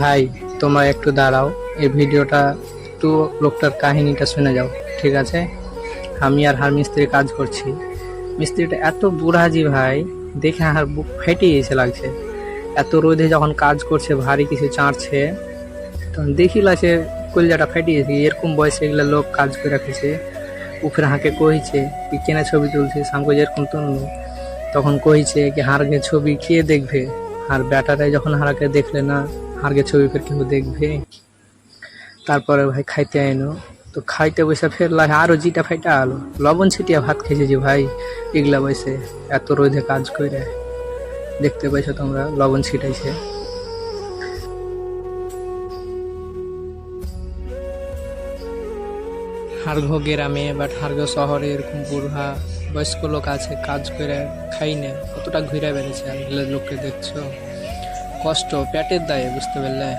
ভাই তোমরা একটু দাঁড়াও। এই ভিডিওটা একটু লোকটার কাহিনীটা শুনে যাও, ঠিক আছে? আমি আর হার মিস্ত্রি কাজ করছি। মিস্ত্রিটা এত বুড়াজি ভাই, দেখে আর বুক ফেটে গেছে লাগছে। এত রোদে যখন কাজ করছে, ভারী কিছু চাঁড়ছে, তখন দেখিলা সে কলজাটা ফেটে গেছে। এরকম বয়সে এগুলো লোক কাজ করে রাখেছে উপরে হাঁকে কইছে কি কেনা ছবি তুলছে সামকে যেরকম তুললো। তখন কইছে কি হারগে ছবি কে দেখবে? আর ব্যাটারে যখন হারাকে দেখলে না হারগে ছবি ফের কেউ দেখবে। তারপরে ভাই খাইতে আইনো। তো খাইতে বসে ফের লাগে আরও জিটা ফাইটা আলো। লবণ ছিটিয়া ভাত খেয়েছে যে ভাই, এগুলা বসে এত রোদে কাজ করে। দেখতে পাইছো তোমরা, লবণ ছিটাইছে। হারঘ গ্রামে বাট হারঘ শহরে এরকম বুড়া বয়স্ক লোক আছে, কাজ করে, খাই না। কতটা ঘুরে বেড়েছে আর লোককে দেখছ? কষ্ট পেটের দায়ে বুঝতে পারলে?